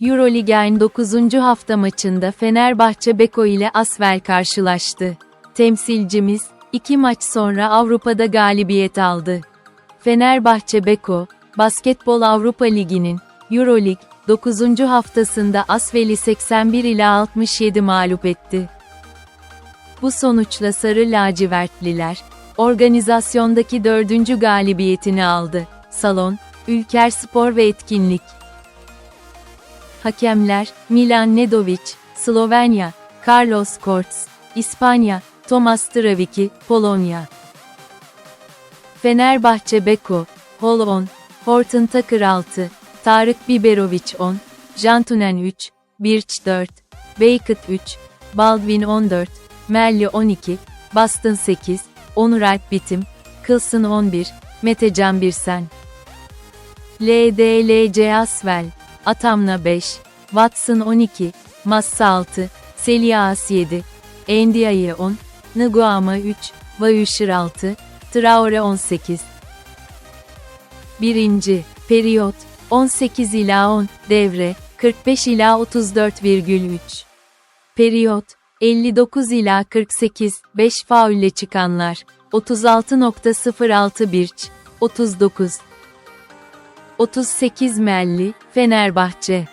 Eurolig'in 9. hafta maçında Fenerbahçe Beko ile Asvel karşılaştı. Temsilcimiz, iki maç sonra Avrupa'da galibiyet aldı. Fenerbahçe Beko, Basketbol Avrupa Ligi'nin, Eurolig, 9. haftasında Asvel'i 81 ila 67 mağlup etti. Bu sonuçla Sarı Lacivertliler, organizasyondaki dördüncü galibiyetini aldı. Salon, Ülker Spor ve Etkinlik. Hakemler, Milan Nedovic, Slovenya, Carlos Korts, İspanya, Tomas Travicki, Polonya. Fenerbahçe Beko, Hol 10, Horton Takır 6, Tarık Biberovic 10, Jantunen 3, Birch 4, Beykıt 3, Baldwin 14, Melli 12, Bastın 8, Onur Alp Bitim, Kılsın 11, Metecan Birsen. LDLC Asvel, Atamna 5, Watson 12, Massa 6, Selias 7, Endiaye 10, Nguama 3, Vayuşir 6, Traore 18. 1. Periyot 18 ila 10, devre 45 ila 34,3. Periyot 59 ila 48, 5 faulle çıkanlar 36.06 Birç 39 38 Melli, Fenerbahçe